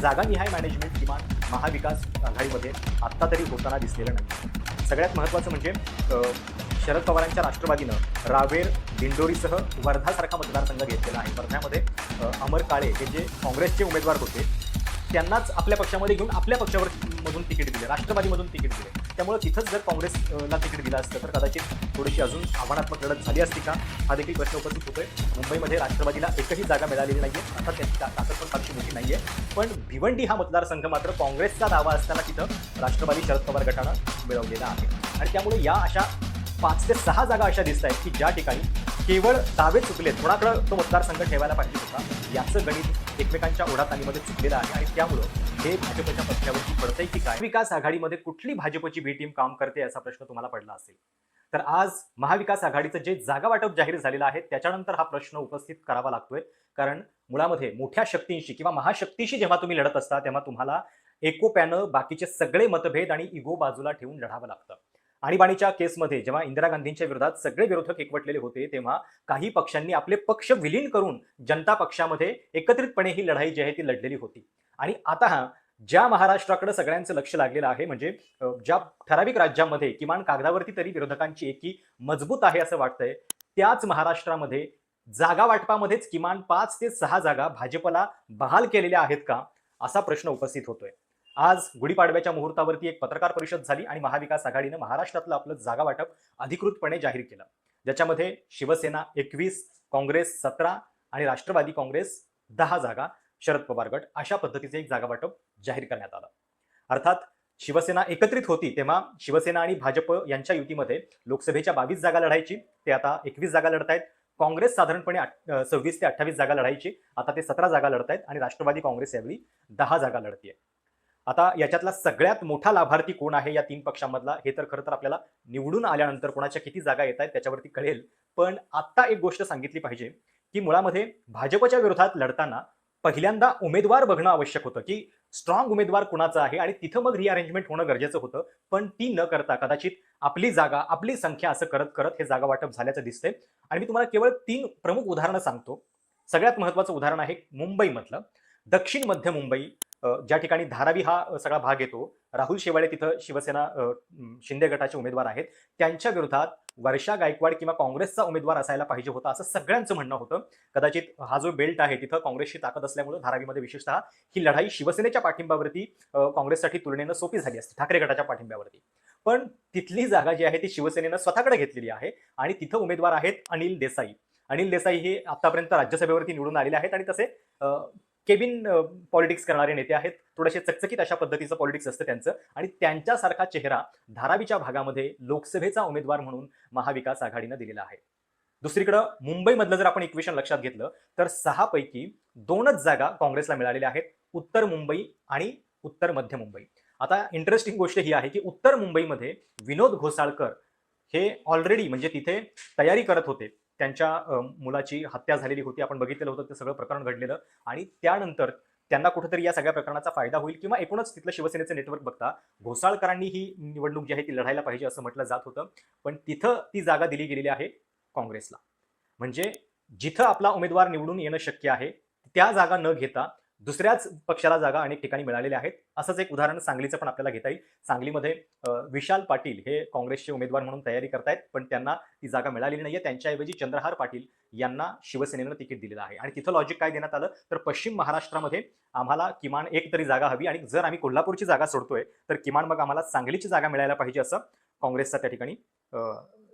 जागानिहाय management किमान महाविकास आघाडीमध्ये आत्ता तरी होताना दिसलेलं नाही. सगळ्यात महत्त्वाचं म्हणजे शरद पवारांच्या राष्ट्रवादीनं रावेर दिंडोरीसह वर्धासारखा मतदारसंघ घेतलेला आहे. वर्ध्यामध्ये अमर काळे हे जे काँग्रेसचे उमेदवार होते त्यांनाच आपल्या पक्षामध्ये घेऊन आपल्या पक्षावर मधून तिकीट दिले राष्ट्रवादीमधून तिकीट दिले. त्यामुळे तिथंच जर काँग्रेसला तिकीट दिलं असतं तर कदाचित थोडीशी अजून आव्हानात्मक लढत झाली असती का? हा देखील प्रश्न उपस्थित होतोय. मुंबईमध्ये राष्ट्रवादीला एकही जागा मिळालेली नाहीये. अर्थात त्यांची ताकद पण फारशी मोठी नाहीये. पण भिवंडी हा मतदारसंघ मात्र काँग्रेसचा दावा असताना तिथं राष्ट्रवादी शरद पवार गटानं मिळवलेला आहे. आणि त्यामुळे या अशा पाच ते सहा जागा अशा दिसत आहेत की ज्या ठिकाणी केवळ दावे चुकलेत. थोडाकडं तो मतदारसंघ ठेवायला पाहिजे होता? याचं गणित एकमेकांच्या ओढातालीमध्ये चुकलेलं आहे आणि त्यामुळं हे भाजपच्या पक्षावरती पडतंय की काय? विकास आघाडीमध्ये कुठली भाजपची बी टीम काम करते याचा प्रश्न तुम्हाला पडला असेल? तर आज महाविकास आघाडीचं जे जागा वाटप जाहीर झालेलं आहे त्याच्यानंतर हा प्रश्न उपस्थित करावा लागतोय. कारण मुळामध्ये मोठ्या शक्तींशी किंवा महाशक्तीशी जेव्हा तुम्ही लढत असता तेव्हा तुम्हाला एकोप्यानं बाकीचे सगळे मतभेद आणि इगो बाजूला ठेवून लढावं लागतं. आणीबाणीच्या केसमध्ये जेव्हा इंदिरा गांधींच्या विरोधात सगळे विरोधक एकवटलेले होते तेव्हा काही पक्षांनी आपले पक्ष विलीन करून जनता पक्षामध्ये एकत्रितपणे ही लढाई जी आहे ती लढलेली होती. आणि आता ज्या महाराष्ट्राकडे सगळ्यांचं लक्ष लागलेलं आहे म्हणजे ज्या ठराविक राज्यामध्ये किमान कागदावरती तरी विरोधकांची एकी मजबूत आहे असं वाटतंय त्याच महाराष्ट्रामध्ये जागा वाटपामध्येच किमान पाच ते सहा जागा भाजपला बहाल केलेल्या आहेत का असा प्रश्न उपस्थित होतोय. आज गुढीपाडव्याच्या मुहूर्तावरती एक पत्रकार परिषद झाली आणि महाविकास आघाडीनं महाराष्ट्रातलं आपलं जागा वाटप अधिकृतपणे जाहीर केलं. ज्याच्यामध्ये शिवसेना एकवीस काँग्रेस सतरा आणि राष्ट्रवादी काँग्रेस दहा जागा शरद पवार गट अशा पद्धतीचे एक जागा वाटप जाहीर करण्यात आलं. अर्थात शिवसेना एकत्रित होती तेव्हा शिवसेना आणि भाजप यांच्या युतीमध्ये लोकसभेच्या बावीस जागा लढायची ते आता एकवीस जागा लढतायत. काँग्रेस साधारणपणे सव्वीस ते अठ्ठावीस जागा लढायची आता ते सतरा जागा लढतायत आणि राष्ट्रवादी काँग्रेस यावेळी दहा जागा लढतीये. आता याच्यातला सगळ्यात मोठा लाभार्थी कोण आहे या तीन पक्षांमधला हे तर खरं तर आपल्याला निवडून आल्यानंतर कोणाच्या किती जागा येत आहेत त्याच्यावरती कळेल. पण आत्ता एक गोष्ट सांगितली पाहिजे की मुळामध्ये भाजपच्या विरोधात लढताना पहिल्यांदा उमेदवार बघणं आवश्यक होतं की स्ट्रॉंग उमेदवार कुणाचा आहे आणि तिथं मग रिअरेंजमेंट होणं गरजेचं होतं. पण ती न करता कदाचित आपली जागा आपली संख्या असं करत करत हे जागा वाटप झाल्याचं दिसतंय. आणि मी तुम्हाला केवळ तीन प्रमुख उदाहरणं सांगतो. सगळ्यात महत्वाचं उदाहरण आहे मुंबईमधलं. दक्षिण मध्य मुंबई ज्या ठिकाणी धारावी हा सगळा भाग येतो राहुल शेवाळे तिथं शिवसेना शिंदे गटाचे उमेदवार आहेत. त्यांच्या विरोधात वर्षा गायकवाड किंवा काँग्रेसचा उमेदवार असायला पाहिजे होता असं सगळ्यांचं म्हणणं होतं. कदाचित हा जो बेल्ट आहे तिथं काँग्रेसची ताकद असल्यामुळे धारावीमध्ये विशेषतः ही लढाई शिवसेनेच्या पाठिंब्यावरती काँग्रेससाठी तुलनेनं सोपी झाली असते ठाकरे गटाच्या पाठिंब्यावरती. पण तिथली जागा जी आहे ती शिवसेनेनं स्वतःकडे घेतलेली आहे आणि तिथं उमेदवार आहेत अनिल देसाई. अनिल देसाई हे आतापर्यंत राज्यसभेवरती निवडून आलेले आहेत आणि तसे केबिन पॉलिटिक्स करणारे नेते आहेत. थोडेसे चकचकीत अशा पद्धतीचं पॉलिटिक्स असतं त्यांचं. आणि त्यांच्यासारखा चेहरा धारावीच्या भागामध्ये लोकसभेचा उमेदवार म्हणून महाविकास आघाडीनं दिलेला आहे. दुसरीकडं मुंबईमधलं जर आपण इक्वेशन लक्षात घेतलं तर सहा पैकी दोनच जागा काँग्रेसला मिळालेल्या आहेत. उत्तर मुंबई आणि उत्तर मध्य मुंबई. आता इंटरेस्टिंग गोष्ट ही आहे की उत्तर मुंबईमध्ये विनोद घोसाळकर हे ऑलरेडी म्हणजे तिथे तयारी करत होते. त्यांच्या मुलाची हत्या झालेली होती आपण बघितलेलं होतं ते सगळं प्रकरण घडलेलं. आणि त्यानंतर त्यांना कुठेतरी या सगळ्या प्रकरणाचा फायदा होईल किंवा एकूणच तिथलं शिवसेनेचं नेटवर्क बघता घोसाळकरांनी ही निवडणूक जी आहे ती लढायला पाहिजे असं म्हटलं जात होतं. पण तिथं ती जागा दिली गेलेली आहे काँग्रेसला. म्हणजे जिथं आपला उमेदवार निवडून येणं शक्य आहे त्या जागा न घेता दुसऱ्याच पक्षाला जागा अनेक ठिकाणी मिळालेल्या आहेत. असंच एक उदाहरण सांगलीचं पण आपल्याला घेता येईल. सांगलीमध्ये विशाल पाटील हे काँग्रेसचे उमेदवार म्हणून तयारी करतायत पण त्यांना ती जागा मिळालेली नाहीये. त्यांच्याऐवजी चंद्रहार पाटील यांना शिवसेनेनं तिकीट दिलेलं आहे. आणि तिथं लॉजिक काय देण्यात आलं? तर पश्चिम महाराष्ट्रामध्ये आम्हाला किमान एक तरी जागा हवी आणि जर आम्ही कोल्हापूरची जागा सोडतोय तर किमान मग आम्हाला सांगलीची जागा मिळायला पाहिजे असं काँग्रेसचा त्या ठिकाणी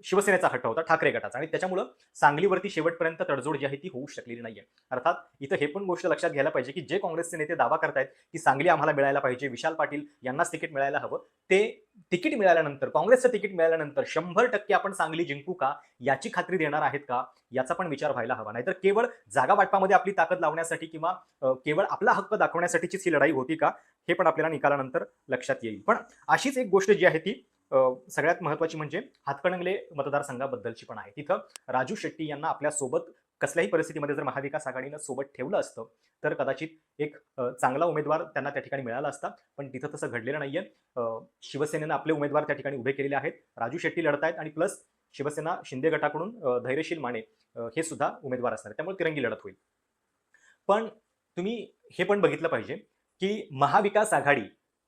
शिवसेनेचा हट्ट होता ठाकरे गटाचा. आणि त्याच्यामुळं सांगलीवरती शेवटपर्यंत तडजोड जी आहे ती होऊ शकलेली नाहीये. अर्थात इथं हे पण गोष्ट लक्षात घ्यायला पाहिजे की जे काँग्रेसचे नेते दावा करतायत की सांगली आम्हाला मिळायला पाहिजे विशाल पाटील यांनाच तिकीट मिळायला हवं ते तिकीट मिळाल्यानंतर काँग्रेसचं तिकीट मिळाल्यानंतर शंभर टक्के आपण सांगली जिंकू का याची खात्री देणार आहेत का याचा पण विचार व्हायला हवा. नाहीतर केवळ जागा वाटपामध्ये आपली ताकद लावण्यासाठी किंवा केवळ आपला हक्क दाखवण्यासाठीचीच ही लढाई होती का हे पण आपल्याला निकालानंतर लक्षात येईल. पण अशीच एक गोष्ट जी आहे ती सगळ्यात महत्वाची म्हणजे हातकणंगले मतदारसंघाबद्दलची पण आहे. तिथं राजू शेट्टी यांना आपल्यासोबत कसल्याही परिस्थितीमध्ये जर महाविकास आघाडीनं सोबत ठेवलं असतं तर कदाचित एक चांगला उमेदवार त्यांना त्या ठिकाणी मिळाला असता. पण तिथं तसं घडलेलं नाहीये. शिवसेनेनं आपले उमेदवार त्या ठिकाणी उभे केलेले आहेत. राजू शेट्टी लढत आहेत आणि प्लस शिवसेना शिंदे गटाकडून धैर्यशील माने हे सुद्धा उमेदवार असणार त्यामुळे तिरंगी लढत होईल. पण तुम्ही हे पण बघितलं पाहिजे की महाविकास आघाडी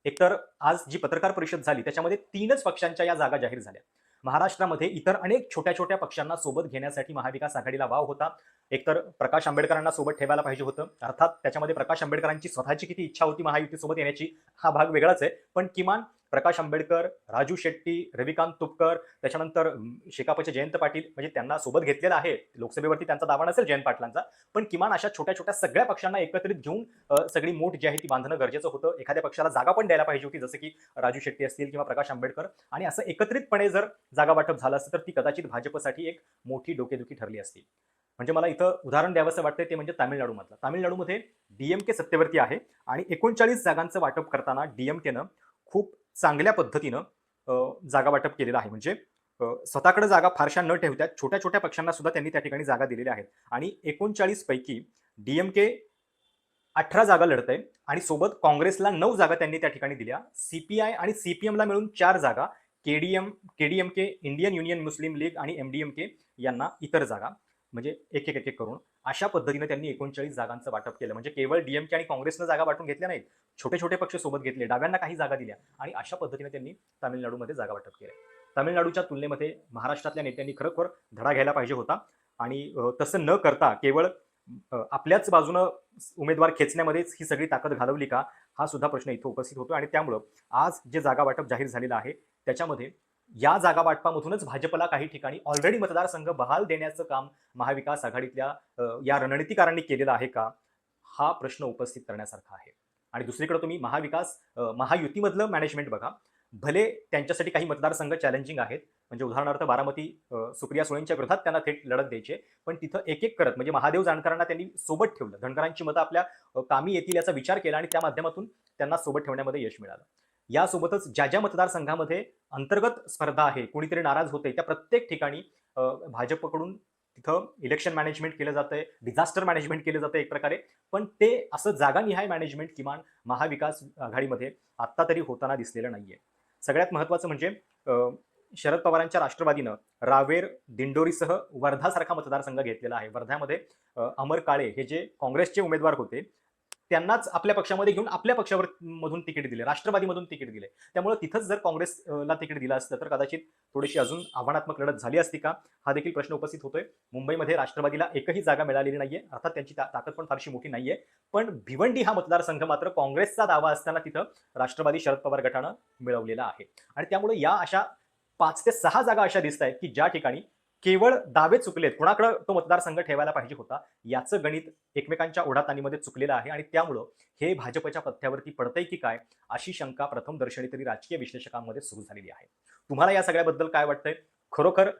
एकतर आज जी पत्रकार परिषद झाली त्याच्यामध्ये तीनच पक्षांच्या या जागा जाहीर झाल्या. महाराष्ट्रामध्ये इतर अनेक छोट्या छोट्या पक्षांना सोबत घेण्यासाठी महाविकास आघाडीला वाव होता. एकतर प्रकाश आंबेडकरांना सोबत ठेवायला पाहिजे होतं. अर्थात त्याच्यामध्ये प्रकाश आंबेडकरांची स्वतःची किती इच्छा होती महायुतीसोबत येण्याची हा भाग वेगळाच आहे. पण किमान प्रकाश आंबेडकर राजू शेट्टी रविकांत तुपकर त्याच्यानंतर शेकापचे जयंत पाटील म्हणजे त्यांना सोबत घेतलेलं आहे. लोकसभेवरती त्यांचा दावा नसेल जयंत पाटलांचा पण किमान अशा छोट्या छोट्या सगळ्या पक्षांना एकत्रित घेऊन सगळी मोठ जी आहे ती बांधणं गरजेचं होतं. एखाद्या पक्षाला जागा पण द्यायला पाहिजे होती जसं की राजू शेट्टी असतील किंवा प्रकाश आंबेडकर. आणि असं एकत्रितपणे जर जागा वाटप झालं असतं तर ती कदाचित भाजपसाठी एक मोठी डोकेदुखी ठरली असती. म्हणजे मला इथं उदाहरण द्यावंसं वाटतं ते म्हणजे तामिळनाडूमधलं. तामिळनाडूमध्ये डीएमके सत्तेवरती आहे आणि एकोणचाळीस जागांचं वाटप करताना डीएमकेनं खूप चांगल्या पद्धतीनं जागा वाटप केलेलं आहे. म्हणजे स्वतःकडे जागा फारशा न ठेवत्या छोट्या छोट्या पक्षांना सुद्धा त्यांनी त्या ठिकाणी जागा दिलेल्या आहेत. आणि एकोणचाळीस पैकी डीएमके अठरा जागा लढत आहे आणि सोबत काँग्रेसला नऊ जागा त्यांनी त्या ठिकाणी दिल्या. सीपीआय आणि सीपीएमला मिळून चार जागा केडीएम केडीएमके इंडियन युनियन मुस्लिम लीग आणि एमडीएमके यांना इतर जागा. म्हणजे एक एक एक एक करून अशा पद्धतीने त्यांनी एकोणचाळीस जागांचं वाटप केलं. म्हणजे केवळ डीएमके आणि काँग्रेसनं जागा वाटून घेतल्या नाहीत छोटे छोटे पक्ष सोबत घेतले. डाव्यांना काही जागा दिल्या आणि अशा पद्धतीने त्यांनी तामिळनाडूमध्ये जागा वाटप केलं तामिळनाडूच्या तुलनेमध्ये महाराष्ट्रातल्या नेत्यांनी खरोखर धडा घ्यायला पाहिजे होता आणि तसं न करता केवळ आपल्याच बाजूनं उमेदवार खेचण्यामध्येच ही सगळी ताकद घालवली का? हा सुद्धा प्रश्न इथं उपस्थित होतो आणि त्यामुळं आज जे जागा वाटप जाहीर झालेलं आहे त्याच्यामध्ये या जागा वाटपामधूनच भाजपला काही ठिकाणी ऑलरेडी मतदारसंघ बहाल देण्याचं काम महाविकास आघाडीतल्या या रणनीतिकारांनी केलेलं आहे का? हा प्रश्न उपस्थित करण्यासारखा आहे. आणि दुसरीकडे तुम्ही महाविकास महायुतीमधलं मॅनेजमेंट बघा. भले त्यांच्यासाठी काही मतदारसंघ चॅलेंजिंग आहेत म्हणजे उदाहरणार्थ बारामती सुप्रिया सुळेंच्या विरोधात त्यांना थेट लढत द्यायचे पण तिथं एक एक करत म्हणजे महादेव जाणकरांना त्यांनी सोबत ठेवलं. धनकरांची मतं आपल्या कामी येतील याचा विचार केला आणि त्या माध्यमातून त्यांना सोबत ठेवण्यामध्ये यश मिळालं. यासोबतच ज्या ज्या मतदारसंघामध्ये अंतर्गत स्पर्धा आहे कोणीतरी नाराज होते त्या प्रत्येक ठिकाणी भाजपकडून तिथं इलेक्शन मॅनेजमेंट केलं जातंय डिझास्टर मॅनेजमेंट केलं जातं एक प्रकारे. पण ते असं जागानिहाय मॅनेजमेंट किमान महाविकास आघाडीमध्ये आत्ता तरी होताना दिसलेलं नाहीये. सगळ्यात महत्त्वाचं म्हणजे शरद पवारांच्या राष्ट्रवादीनं रावेर दिंडोरीसह वर्धासारखा मतदारसंघ घेतलेला आहे. वर्ध्यामध्ये अमर काळे हे जे काँग्रेसचे उमेदवार होते त्यांनाच आपल्या पक्षामध्ये घेऊन आपल्या पक्षावर मधून तिकीट दिले राष्ट्रवादीमधून तिकीट दिले. त्यामुळे तिथंच जर काँग्रेसला तिकीट दिलं असतं तर कदाचित थोडीशी अजून आव्हानात्मक लढत झाली असती का? हा देखील प्रश्न उपस्थित होतोय. मुंबईमध्ये राष्ट्रवादीला एकही जागा मिळालेली नाहीये. अर्थात त्यांची ताकद पण फारशी मोठी नाहीये. पण भिवंडी हा मतदारसंघ मात्र काँग्रेसचा दावा असताना तिथं राष्ट्रवादी शरद पवार गटानं मिळवलेला आहे. आणि त्यामुळे या अशा पाच ते सहा जागा अशा दिसत आहेत की ज्या ठिकाणी केवळ दावे चुकलेत. कुणाकडे तो मतदारसंघ ठेवायला पाहिजे होता याचं गणित एकमेकांच्या ओढाताणीमध्ये चुकलेलं आहे आणि त्यामुळं हे भाजपच्या पथ्यावरती पडतंय की काय अशी शंका प्रथम दर्शनी तरी राजकीय विश्लेषकांमध्ये सुरू झालेली आहे. तुम्हाला या सगळ्याबद्दल काय वाटतंय? खरोखर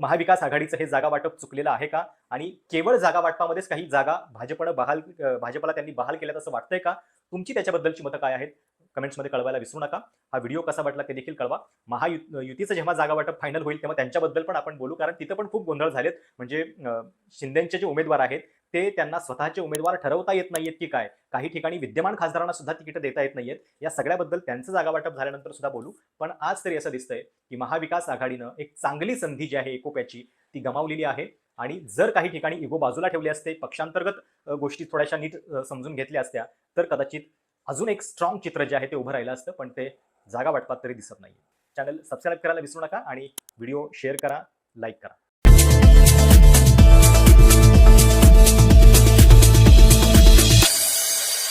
महाविकास आघाडीचं हे जागा वाटप चुकलेलं आहे का? आणि केवळ जागा वाटपामध्येच काही जागा भाजपनं बहाल भाजपला त्यांनी बहाल केल्यात असं वाटतंय का? तुमची त्याच्याबद्दलची मतं काय आहेत? कमेंट्समध्ये कळवायला विसरू नका. हा व्हिडिओ कसा वाटला ते देखील कळवा. महायु युतीचं जेव्हा जागा वाटप फायनल होईल तेव्हा त्यांच्याबद्दल पण आपण बोलू. कारण तिथं पण खूप गोंधळ झालेत. म्हणजे शिंदेंचे शिंदेचे जे उमेदवार आहेत ते त्यांना स्वतःचे उमेदवार ठरवता येत नाहीयेत की काय? काही ठिकाणी विद्यमान खासदारांना सुद्धा तिकीटं देता येत नाहीयेत. या सगळ्याबद्दल त्यांचं जागा वाटप झाल्यानंतर सुद्धा बोलू. पण आज तरी असं दिसतंय की महाविकास आघाडीनं एक चांगली संधी जी आहे एकोप्याची ती गमावलेली आहे. आणि जर काही ठिकाणी इगो बाजूला ठेवले असते पक्षांतर्गत गोष्टी थोड्याशा नीट समजून घेतल्या असत्या तर कदाचित अजून एक स्ट्रॉंग चित्र जे आहे ते उभं राहिलं असतं पण ते जागा वाटपात तरी दिसत नाही चॅनल सबस्क्राईब करायला विसरू नका आणि व्हिडिओ शेअर करा लाईक करा.